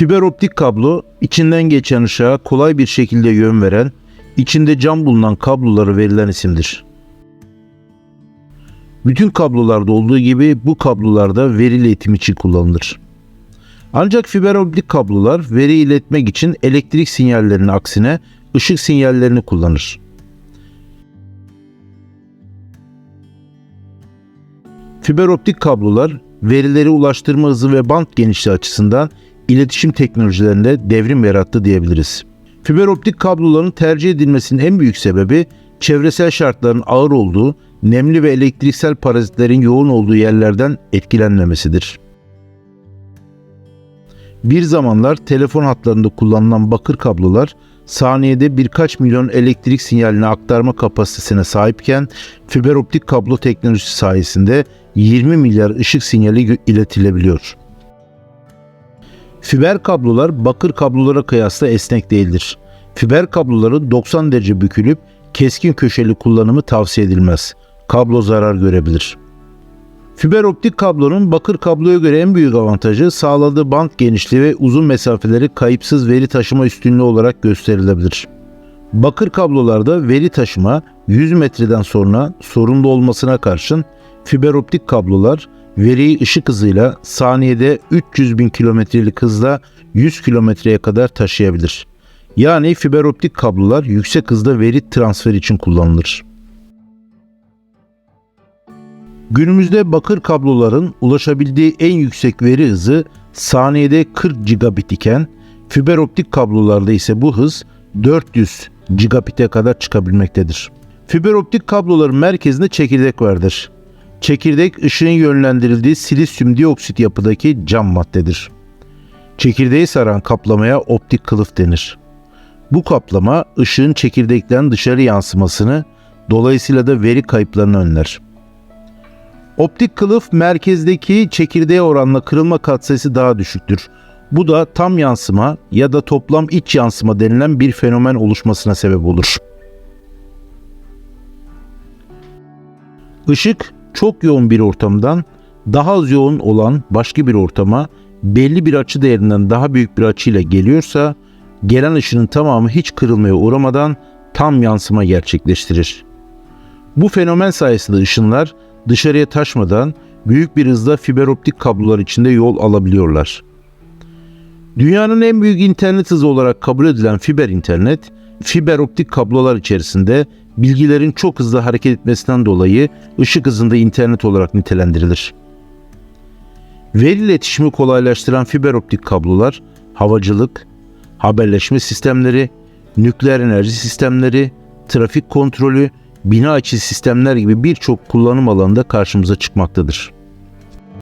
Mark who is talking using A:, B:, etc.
A: Fiber optik kablo içinden geçen ışığa kolay bir şekilde yön veren, içinde cam bulunan kabloları verilen isimdir. Bütün kablolarda olduğu gibi bu kablolarda veri iletim için kullanılır. Ancak fiber optik kablolar veri iletmek için elektrik sinyallerinin aksine ışık sinyallerini kullanır. Fiber optik kablolar verileri ulaştırma hızı ve band genişliği açısından iletişim teknolojilerinde devrim yarattı diyebiliriz. Fiber optik kabloların tercih edilmesinin en büyük sebebi çevresel şartların ağır olduğu, nemli ve elektriksel parazitlerin yoğun olduğu yerlerden etkilenmemesidir. Bir zamanlar telefon hatlarında kullanılan bakır kablolar saniyede birkaç milyon elektrik sinyalini aktarma kapasitesine sahipken fiber optik kablo teknolojisi sayesinde 20 milyar ışık sinyali iletilebiliyor. Fiber kablolar bakır kablolara kıyasla esnek değildir. Fiber kabloların 90 derece bükülüp keskin köşeli kullanımı tavsiye edilmez. Kablo zarar görebilir. Fiber optik kablonun bakır kabloya göre en büyük avantajı sağladığı band genişliği ve uzun mesafeleri kayıpsız veri taşıma üstünlüğü olarak gösterilebilir. Bakır kablolarda veri taşıma 100 metreden sonra sorunlu olmasına karşın fiber optik kablolar veriyi ışık hızıyla saniyede 300 bin kilometrelik hızla 100 kilometreye kadar taşıyabilir. Yani fiber optik kablolar yüksek hızda veri transferi için kullanılır. Günümüzde bakır kabloların ulaşabildiği en yüksek veri hızı saniyede 40 gigabit iken fiber optik kablolarda ise bu hız 400 gigabit'e kadar çıkabilmektedir. Fiber optik kabloların merkezinde çekirdek vardır. Çekirdek ışığın yönlendirildiği silisyum dioksit yapıdaki cam maddedir. Çekirdeği saran kaplamaya optik kılıf denir. Bu kaplama ışığın çekirdekten dışarı yansımasını dolayısıyla da veri kayıplarını önler. Optik kılıf merkezdeki çekirdeğe oranla kırılma katsayısı daha düşüktür. Bu da tam yansıma ya da toplam iç yansıma denilen bir fenomen oluşmasına sebep olur. Işık çok yoğun bir ortamdan daha az yoğun olan başka bir ortama belli bir açı değerinden daha büyük bir açıyla geliyorsa gelen ışının tamamı hiç kırılmaya uğramadan tam yansıma gerçekleştirir. Bu fenomen sayesinde ışınlar dışarıya taşmadan büyük bir hızla fiber optik kablolar içinde yol alabiliyorlar. Dünyanın en büyük internet hızı olarak kabul edilen fiber internet, fiber optik kablolar içerisinde bilgilerin çok hızlı hareket etmesinden dolayı ışık hızında internet olarak nitelendirilir. Veri iletişimi kolaylaştıran fiber optik kablolar havacılık, haberleşme sistemleri, nükleer enerji sistemleri, trafik kontrolü, bina içi sistemler gibi birçok kullanım alanında karşımıza çıkmaktadır.